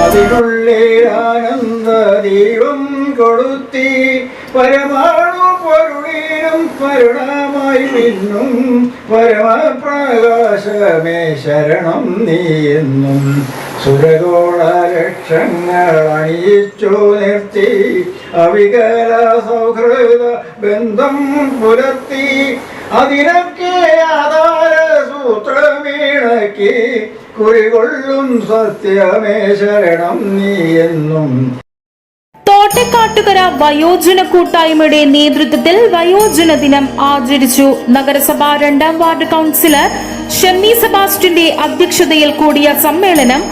അതിനുള്ളിൽ ആനന്ദ ദീപം കൊളുത്തി പരമാണു പൊരുളിനും പരുണമായി പിന്നും പരമപ്രകാശമേ ശരണം നീയെന്നും സുരഗോള നിർത്തി അവികല സൗഹൃദ ബന്ധം പുലർത്തി അതിനൊക്കെ ആധാര സൂത്രമീണക്കി കുറികൊള്ളും സത്യമേ ശരണം നീ എന്നും. തോട്ടക്കാട്ടുകര വയോജന കൂട്ടായ്മയുടെ നേതൃത്വത്തിൽ വയോജന ദിനം ആചരിച്ചു. നഗരസഭ രണ്ടാം വാർഡ് കൗൺസിലർ ഷെമ്മി സെബാസ്റ്റിന്റെ അധ്യക്ഷതയിൽ കൂടിയ സമ്മേളനം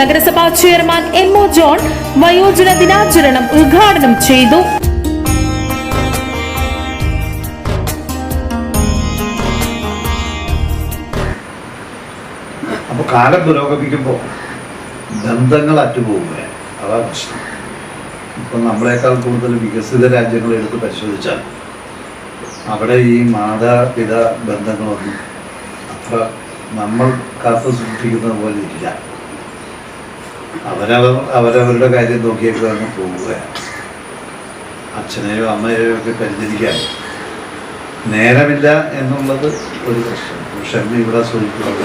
നഗരസഭാ ചെയർമാൻ എം ഒ ജോൺ വയോജന ദിനാചരണം ഉദ്ഘാടനം ചെയ്തു. കാലം പുരോഗമിക്കുമ്പോൾ ബന്ധങ്ങൾ അറ്റുപോവുകയാണ് അതാ പ്രശ്നം. ഇപ്പം നമ്മളെക്കാൾ കൂടുതൽ വികസിത രാജ്യങ്ങൾ എടുത്ത് പരിശോധിച്ചാൽ അവിടെ ഈ മാതാപിതാ ബന്ധങ്ങളൊന്നും അത്ര നമ്മൾ കാത്തു സൂക്ഷിക്കുന്നത് പോലെ ഇല്ല. അവരവർ അവരവരുടെ കാര്യം നോക്കിയൊക്കെ അങ്ങ് പോവുകയാണ് അച്ഛനെയോ അമ്മയെയോ ഒക്കെ പരിചരിക്കാൻ നേരമില്ല എന്നുള്ളത് ഒരു പ്രശ്നം. പക്ഷെ ഇവിടെ സൂചിക്കുന്നത്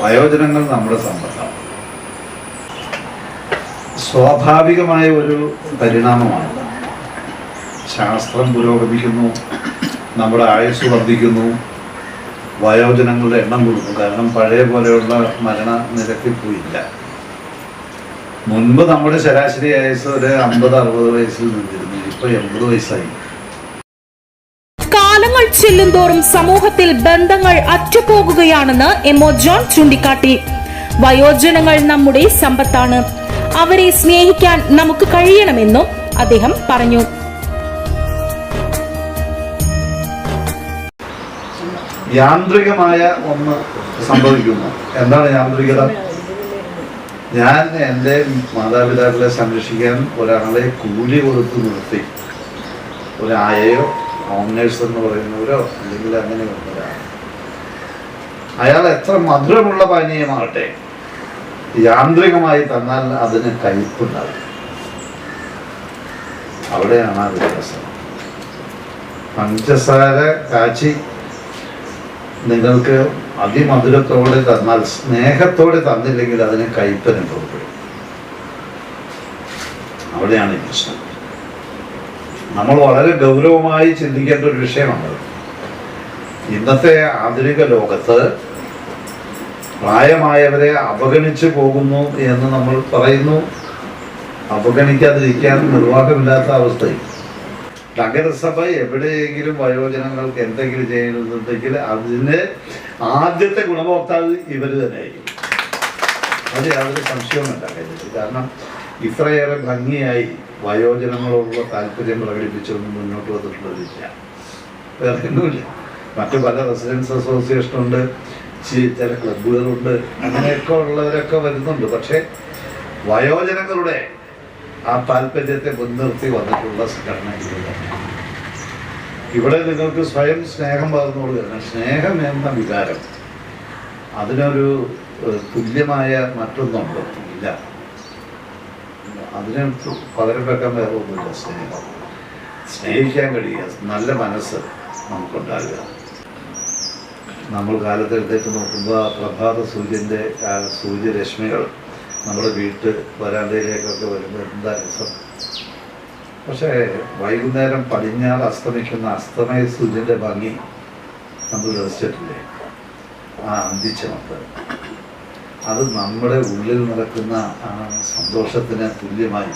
വയോജനങ്ങൾ നമ്മുടെ സമ്പത്താണ്. സ്വാഭാവികമായ ഒരു പരിണാമമാണ്. ശാസ്ത്രം പുരോഗമിക്കുന്നു നമ്മുടെ ആയുസ് വർദ്ധിക്കുന്നു വയോജനങ്ങളുടെ എണ്ണം കൂടുന്നു. കാരണം പഴയ പോലെയുള്ള മരണ നിരക്ക് ഇപ്പോൾ ഇല്ല മുൻപ് നമ്മുടെ ശരാശരി ആയുസ് ഒരു അമ്പത് അറുപത് വയസ്സിൽ നിന്നിരുന്നു. ഇപ്പൊ എൺപത് വയസ്സായി. ചെല്ലുന്തോറും സമൂഹത്തിൽ ബന്ധങ്ങൾ അറ്റുപോകുകയാണെന്ന് എം ജോൺ ചൂണ്ടിക്കാട്ടി. വയോജനങ്ങൾ നമ്മുടെ സമ്പത്താണ്. അവരെ സ്നേഹിക്കാൻ നമുക്ക് കഴിയണമെന്നും അദ്ദേഹം പറഞ്ഞു. യാന്ത്രികമായ ഒന്ന് സംഭവിക്കുന്നു. എന്താണ് യാന്ത്രികത? ഞാൻ എന്റെ മാതാപിതാക്കളെ സംരക്ഷിക്കാൻ ഒരാളെ കൂലി കൊടുത്ത് നിർത്തി. ഒരായയോ ഹോം നേഴ്സ് എന്ന് പറയുന്നവരോ അല്ലെങ്കിൽ അങ്ങനെ ഒരാൾ അയാൾ എത്ര മധുരമുള്ള പാനീയമാകട്ടെ യാന്ത്രികമായി തന്നാൽ അതിന് കയ്പുണ്ടാവും അവിടെയാണ് ആ വ്യത്യാസം. പഞ്ചസാര കാച്ചി നിങ്ങൾക്ക് അതിമധുരത്തോടെ തന്നാൽ സ്നേഹത്തോടെ തന്നില്ലെങ്കിൽ അതിന് കയ്പനുഭവപ്പെടും അവിടെയാണ് പ്രശ്നം. നമ്മൾ വളരെ ഗൗരവമായി ചിന്തിക്കേണ്ട ഒരു വിഷയമാണ് ഇന്നത്തെ ആധുനിക ലോകത്ത് പ്രായമായവരെ അവഗണിച്ചു പോകുന്നു എന്ന് നമ്മൾ പറയുന്നു. അവഗണിക്കാതിരിക്കാൻ നിർവാഹമില്ലാത്ത അവസ്ഥയിൽ. നഗരസഭ എവിടെയെങ്കിലും വയോജനങ്ങൾക്ക് എന്തെങ്കിലും ചെയ്യുന്നുണ്ടെങ്കിൽ അതിന് ആദ്യത്തെ ഗുണഭോക്താവ് ഇവർ തന്നെയായിരിക്കും. അത് യാതൊരു സംശയവുമില്ല കാര്യത്തിൽ കാരണം ഇത്രയേറെ ഭംഗിയായി വയോജനങ്ങളോടുള്ള താല്പര്യം പ്രകടിപ്പിച്ചൊന്നും മുന്നോട്ട് വന്നിട്ടുള്ളതില്ല വേറെ ഒന്നുമില്ല. മറ്റു പല റെസിഡൻസ് അസോസിയേഷനുണ്ട് ചി- ചില ക്ലബുകളുണ്ട് അങ്ങനെയൊക്കെ ഉള്ളവരൊക്കെ വരുന്നുണ്ട്. പക്ഷേ വയോജനങ്ങളുടെ ആ താല്പര്യത്തെ മുൻനിർത്തി വന്നിട്ടുള്ള സംഘടന ഇവിടെ നിങ്ങൾക്ക് സ്വയം സ്നേഹം പകർന്നുകൊള്ളുകയാണ് സ്നേഹം എന്ന വികാരം അതിനൊരു തുല്യമായ മറ്റൊന്നുണ്ടോ. ഇല്ല. അതിന് പകരം വെക്കാൻ വേറെ ഒന്നുമില്ല സ്നേഹം. സ്നേഹിക്കാൻ കഴിയുക നല്ല മനസ്സ് നമുക്കുണ്ടാകുക. നമ്മൾ കാലത്ത് എഴുന്നേറ്റ് നോക്കുമ്പോൾ പ്രഭാത സൂര്യന്റെ സൂര്യരശ്മികൾ നമ്മുടെ വീട്ട് വരാന്തയിലേക്കൊക്കെ വരുമ്പോൾ എന്താ രസം? പക്ഷേ വൈകുന്നേരം പടിഞ്ഞാറ് അസ്തമിക്കുന്ന അസ്തമയ സൂര്യന്റെ ഭംഗി നമ്മൾ രസിച്ചിട്ടില്ലേ ആ അന്തിച്ചമത്ത്. അത് നമ്മുടെ ഉള്ളിൽ നടക്കുന്ന ആ സന്തോഷത്തിന് തുല്യമായി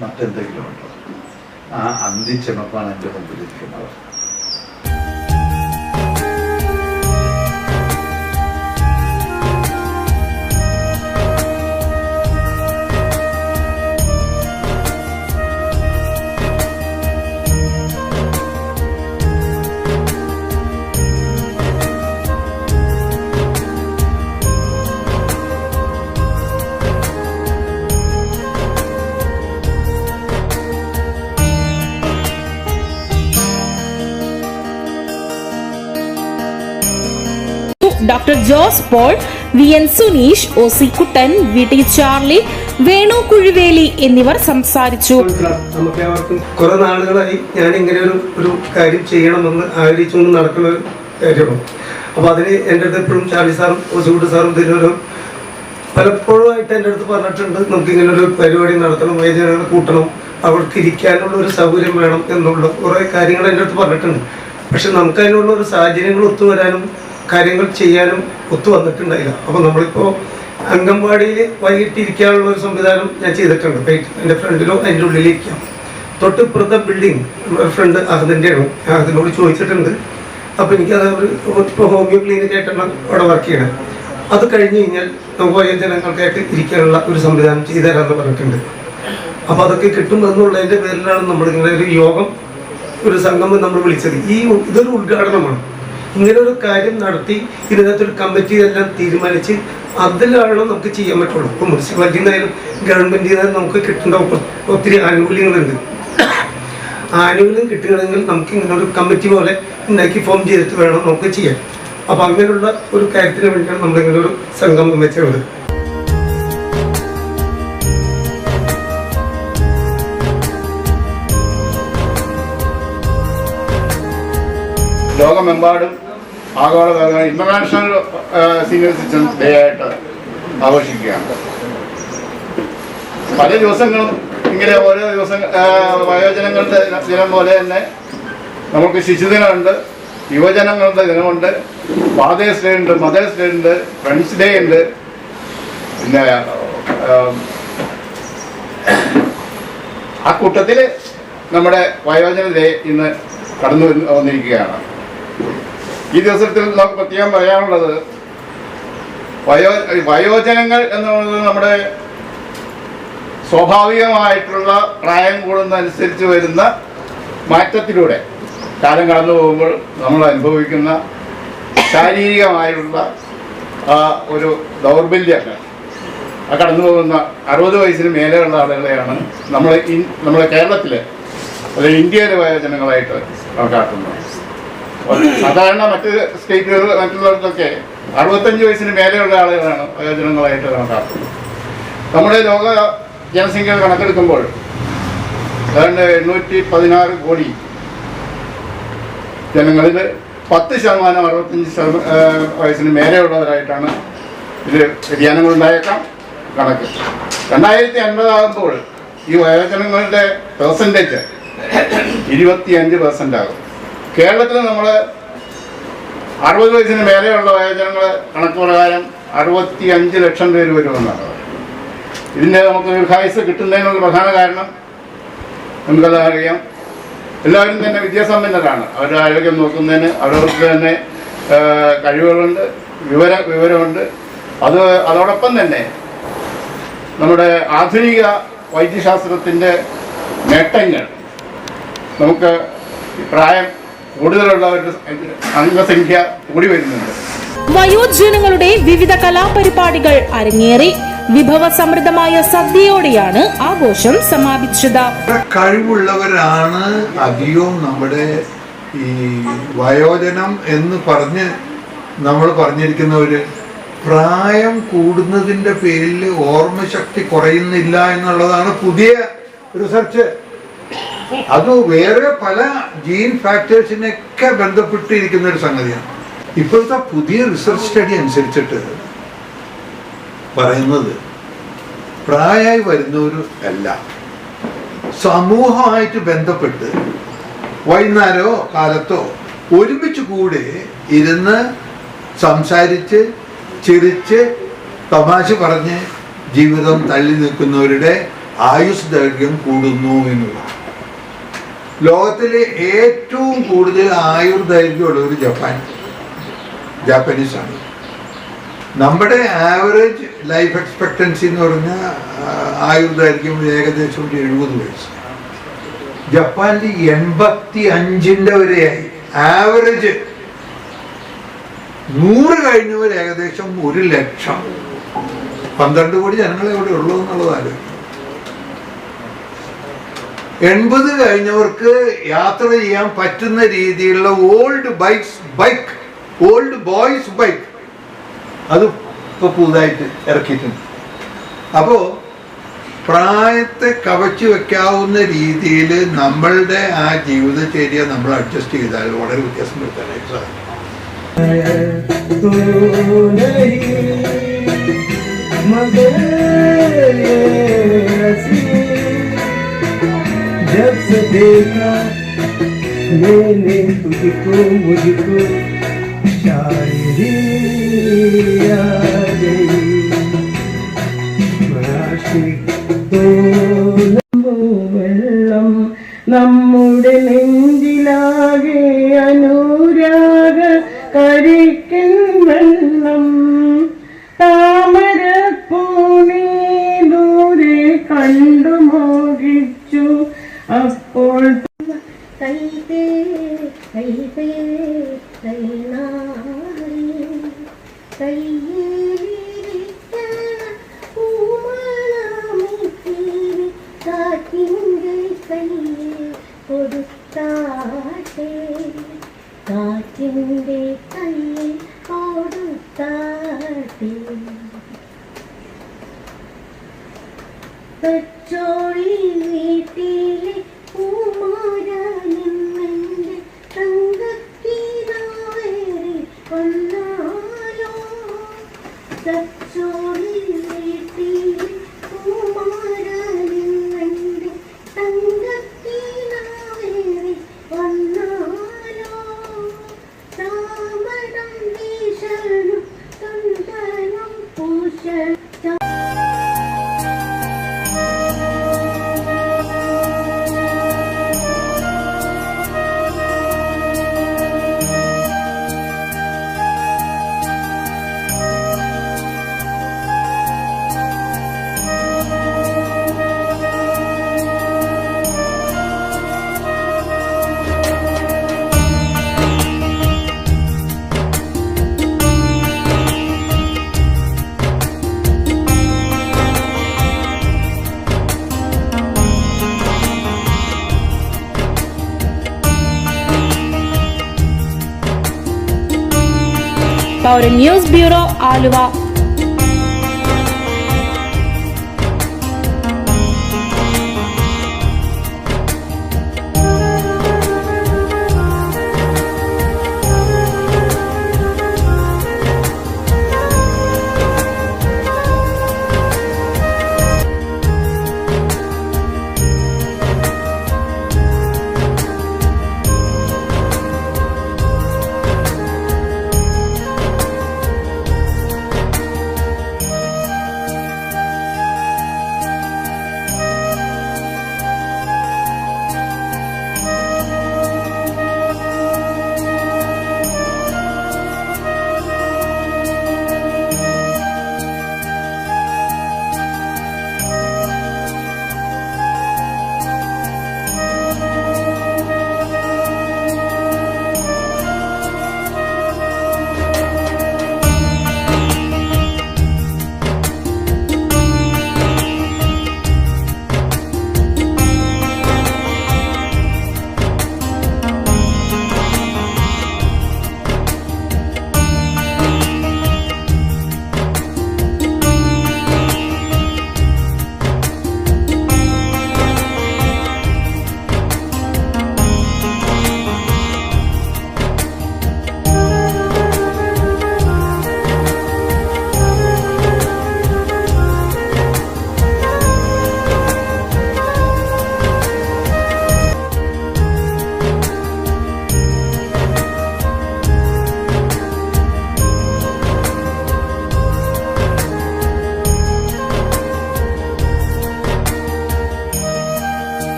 മറ്റെന്തെങ്കിലും ഉണ്ടോ? ആ അന്തിച്ചമപ്പാണ് എന്റെ മുമ്പിലിരിക്കുന്നത് Jose Paul V N Suneesh O C Kuttan V T Charlie Venu Kuzhiveli എന്നിവർ സംസാരിച്ചു. നമുക്ക് കുറെ നാളുകളായി ഞാൻ ഇങ്ങനെ ഒരു ഒരു കാര്യം ചെയ്യണമെന്ന് ആഗ്രഹിച്ചുകൊണ്ട് നടക്കുന്ന കാര്യമാണ്. അപ്പോൾ അതിന് എന്റെ അടുത്ത് എപ്പോഴും ചാർലി സാറും ഓസുകുട്ടി സാറും ഇതിനൊരു പലപ്പോഴുമായിട്ട് എന്റെ അടുത്ത് പറഞ്ഞിട്ടുണ്ട്. നമുക്ക് ഇങ്ങനെ ഒരു പരിപാടി നടത്തണം വൈദ്യുതി കൂട്ടണം അവർക്ക് ഇരിക്കാനുള്ള ഒരു സൗകര്യം വേണം എന്നുള്ള കുറേ കാര്യങ്ങൾ എന്റെ അടുത്ത് പറഞ്ഞിട്ടുണ്ട്. പക്ഷെ നമുക്ക് അതിനുള്ള ഒരു സാഹചര്യങ്ങൾ ഒത്തുവരാനും കാര്യങ്ങൾ ചെയ്യാനും ഒത്തു വന്നിട്ടുണ്ടായില്ല. അപ്പോൾ നമ്മളിപ്പോൾ അംഗൻവാടിയിൽ വൈകിട്ട് ഇരിക്കാനുള്ള ഒരു സംവിധാനം ഞാൻ ചെയ്തിട്ടുണ്ട്. എന്റെ ഫ്രണ്ടിലോ അതിന്റെ ഉള്ളിലിരിക്കാം. തൊട്ടിപ്പുറത്തെ ബിൽഡിംഗ് ഫ്രണ്ട് ഫ്രണ്ട് അഹദിന്റെയാണ് അഹദിനോട് ചോദിച്ചിട്ടുണ്ട്. അപ്പോൾ എനിക്കത് ഒരു ഇപ്പോൾ ഹോമിയോ ക്ലിനിക് ആയിട്ടാണ് അവിടെ വർക്ക് ചെയ്യണത് അത് കഴിഞ്ഞ് കഴിഞ്ഞാൽ നമുക്ക് വയോജനങ്ങൾക്കായിട്ട് ഇരിക്കാനുള്ള ഒരു സംവിധാനം ചെയ്തു തരാമെന്ന് പറഞ്ഞിട്ടുണ്ട്. അപ്പോൾ അതൊക്കെ കിട്ടും എന്നുള്ളതിന്റെ പേരിലാണ് നമ്മളിങ്ങനെ ഒരു യോഗം ഒരു സംഗമം നമ്മൾ വിളിച്ചത്. ഈ ഇതൊരു ഉദ്ഘാടനമാണ്. ഇങ്ങനെ ഒരു കാര്യം നടത്തി ഇതിനകത്തൊരു കമ്മിറ്റി എല്ലാം തീരുമാനിച്ച് അതിലാണ് നമുക്ക് ചെയ്യാൻ പറ്റുള്ളൂ. ഇപ്പോൾ മുനിസിപ്പാലിറ്റിയിൽ നിന്നായാലും നമുക്ക് കിട്ടേണ്ട ഒത്തിരി ആനുകൂല്യങ്ങളുണ്ട്. ആനുകൂല്യം കിട്ടുകയാണെങ്കിൽ നമുക്ക് ഇങ്ങനെ ഒരു കമ്മിറ്റി പോലെ ഉണ്ടാക്കി ഫോം ചെയ്തിട്ട് വേണം നമുക്ക് ചെയ്യാൻ. അപ്പോൾ അങ്ങനെയുള്ള ഒരു കാര്യത്തിന് വേണ്ടിയാണ് നമ്മളിങ്ങനെ ഒരു സംഗമം വെച്ചത് ലോകമെമ്പാടും ആഗോള ഇന്റർനാഷണൽ സീനിയർ സിറ്റിസൺ ഡേ ആയിട്ട് ആഘോഷിക്കുകയാണ്. പല ദിവസങ്ങളും ഇങ്ങനെ ഓരോ ദിവസം വയോജനങ്ങളുടെ ദിനം പോലെ തന്നെ നമുക്ക് ശിശുദിനമുണ്ട് യുവജനങ്ങളുടെ ദിനമുണ്ട് ഫാദേഴ്സ് ഡേ ഉണ്ട് മദേഴ്സ് ഡേ ഉണ്ട് ഫ്രണ്ട്സ് ഡേ ഉണ്ട് പിന്നെ ആ കൂട്ടത്തിൽ നമ്മുടെ വയോജന ഡേ ഇന്ന് കടന്നു വന്നിരിക്കുകയാണ്. ഈ ദിവസത്തിൽ നമുക്ക് പ്രത്യേകം പറയാനുള്ളത് വയോ വയോജനങ്ങൾ എന്ന് പറയുന്നത് നമ്മുടെ സ്വാഭാവികമായിട്ടുള്ള പ്രായം കൂടുന്നതനുസരിച്ച് വരുന്ന മാറ്റത്തിലൂടെ കാലം കടന്നു പോകുമ്പോൾ നമ്മൾ അനുഭവിക്കുന്ന ശാരീരികമായുള്ള ഒരു ദൗർബല്യങ്ങൾ. ആ കടന്നു പോകുന്ന അറുപത് വയസ്സിന് മേലെയുള്ള ആളുകളെയാണ് നമ്മൾ നമ്മുടെ കേരളത്തിൽ അല്ലെങ്കിൽ ഇന്ത്യയിലെ വയോജനങ്ങളായിട്ട് കണക്കാക്കുന്നത്. സാധാരണ മറ്റ് സ്റ്റേറ്റുകൾ മറ്റുള്ളവർക്കൊക്കെ അറുപത്തഞ്ച് വയസ്സിന് മേലെയുള്ള ആളുകളാണ് വയോജനങ്ങളായിട്ട് കണക്കാക്കുന്നത് നമ്മുടെ ലോക ജനസംഖ്യ കണക്കെടുക്കുമ്പോൾ ഏതാണ്ട് എണ്ണൂറ്റി പതിനാറ് കോടി ജനങ്ങളിൽ പത്ത് ശതമാനം അറുപത്തഞ്ച് വയസ്സിന് മേലെയുള്ളവരായിട്ടാണ് ഇത് വ്യതിയാനങ്ങൾ ഉണ്ടായേക്കാം കണക്ക്. രണ്ടായിരത്തി അൻപതാകുമ്പോൾ ഈ വയോജനങ്ങളുടെ പെർസെന്റേജ് ഇരുപത്തിയഞ്ച് പെർസെന്റ് ആകും. കേരളത്തിൽ നമ്മൾ അറുപത് വയസ്സിന് മേലെയുള്ള വയോജനങ്ങൾ കണക്ക് പ്രകാരം അറുപത്തി അഞ്ച് ലക്ഷം പേര് വരുമെന്നാണ് ഇതിന്റെ നമുക്ക് ദീർഘായുസ് കിട്ടുന്നതിനുള്ള പ്രധാന കാരണം നമുക്കത് അറിയാം. എല്ലാവരും തന്നെ വിദ്യാസമ്പന്നരാണ്. അവരുടെ ആരോഗ്യം നോക്കുന്നതിന് അവരവർക്ക് തന്നെ കഴിവുകളുണ്ട് വിവര വിവരമുണ്ട്. അത് അതോടൊപ്പം തന്നെ നമ്മുടെ ആധുനിക വൈദ്യശാസ്ത്രത്തിന്റെ നേട്ടങ്ങൾ നമുക്ക് പ്രായം കൂടുതലുള്ളവരുടെ അംഗസംഖ്യ കൂടി വരുന്നുണ്ട്. വയോജനങ്ങളുടെ വിവിധ കലാപരിപാടികൾ അരങ്ങേറി. വിഭവ സമൃദ്ധമായ സദ്യയോടെയാണ് ആഘോഷം സമാപിച്ചത്. കഴിവുള്ളവരാണ് അധികവും നമ്മുടെ ഈ വയോജനം എന്ന് പറഞ്ഞ് നമ്മൾ പറഞ്ഞിരിക്കുന്നവര് പ്രായം കൂടുന്നതിന്റെ പേരിൽ ഓർമ്മശക്തി കുറയുന്നില്ല എന്നുള്ളതാണ് പുതിയ റിസർച്ച്. അത് വേറെ പല ജീൻ ഫാക്ടേഴ്സിനൊക്കെ ബന്ധപ്പെട്ടിരിക്കുന്ന ഒരു സംഗതിയാണ്. ഇപ്പോഴത്തെ പുതിയ റിസർച്ച് സ്റ്റഡി അനുസരിച്ചിട്ട് പറയുന്നത് പ്രായമായി വരുന്നവരും അല്ല സമൂഹമായിട്ട് ബന്ധപ്പെട്ട് വൈകുന്നേരമോ കാലത്തോ ഒരുമിച്ച് കൂടെ ഇരുന്ന് സംസാരിച്ച് ചിരിച്ച് തമാശ പറഞ്ഞ് ജീവിതം തള്ളി നിൽക്കുന്നവരുടെ ആയുസ് ദൈർഘ്യം കൂടുന്നു എന്നുള്ളതാണ്. ലോകത്തിലെ ഏറ്റവും കൂടുതൽ ആയുർദൈർഘ്യമുള്ളവർ ജപ്പാൻ. ആണ് നമ്മുടെ ആവറേജ് ലൈഫ് എക്സ്പെക്ടൻസി എന്ന് പറഞ്ഞാൽ ആയുർദൈർഘ്യം ഏകദേശം ഒരു എഴുപത് വയസ്സ്. ജപ്പാനിൽ എൺപത്തി അഞ്ചിന്റെ വരെയായി. ആവറേജ് നൂറ് കഴിഞ്ഞവർ ഏകദേശം ഒരു ലക്ഷം. പന്ത്രണ്ട് കോടി ജനങ്ങളെ ഇവിടെ ഉള്ളൂ എന്നുള്ളതാണ് എൺപത് കഴിഞ്ഞവർക്ക് യാത്ര ചെയ്യാൻ പറ്റുന്ന രീതിയിലുള്ള old bikes bike old boys bike അത് ഇപ്പോൾ പുതുതായിട്ട് ഇറക്കിയിട്ടുണ്ട്. അപ്പോൾ പ്രായത്തെ കവച്ചു വെക്കാവുന്ന രീതിയിൽ നമ്മളുടെ ആ ജീവിതചര്യ നമ്മൾ അഡ്ജസ്റ്റ് ചെയ്താൽ വളരെ വ്യത്യാസം വരുത്താനായിട്ട് സാധിക്കും. जब से देखा मैंने तुझको मुझको शायरी आ गई കൈതേ കൈനാറി കയ്യേലിരിക്കണ പൂമണമിത്തിരി കാറ്റിന്റെ കയ്യെ കൊടുത്താട്ടെ കാറ്റിന്റെ കയ്യെ കൊടുത്താട്ടെ Our News Bureau, Alua,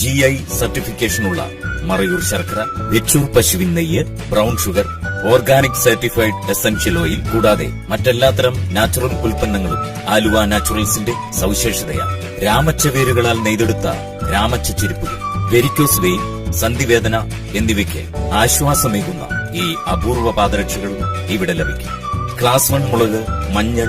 G I സർട്ടിഫിക്കേഷനുള്ള Marayur ശർക്കര വെച്ചൂർ പശുവിൻ നെയ്യ് brown sugar organic certified essential oil കൂടാതെ മറ്റെല്ലാത്തരം നാച്ചുറൽ ഉൽപ്പന്നങ്ങളും ആലുവ നാച്ചുറൽസിന്റെ സവിശേഷതയാണ്. രാമച്ചവേരുകളാൽ നെയ്തെടുത്ത രാമച്ച ചെരുപ്പുകൾ വെരിക്കോസ് വെയിൻ സന്ധിവേദന എന്നിവയ്ക്ക് ആശ്വാസമേകുന്ന ഈ അപൂർവ പാദരക്ഷകൾ ഇവിടെ ലഭിക്കും. ക്ലാസ് വൺ മുളക് മഞ്ഞൾ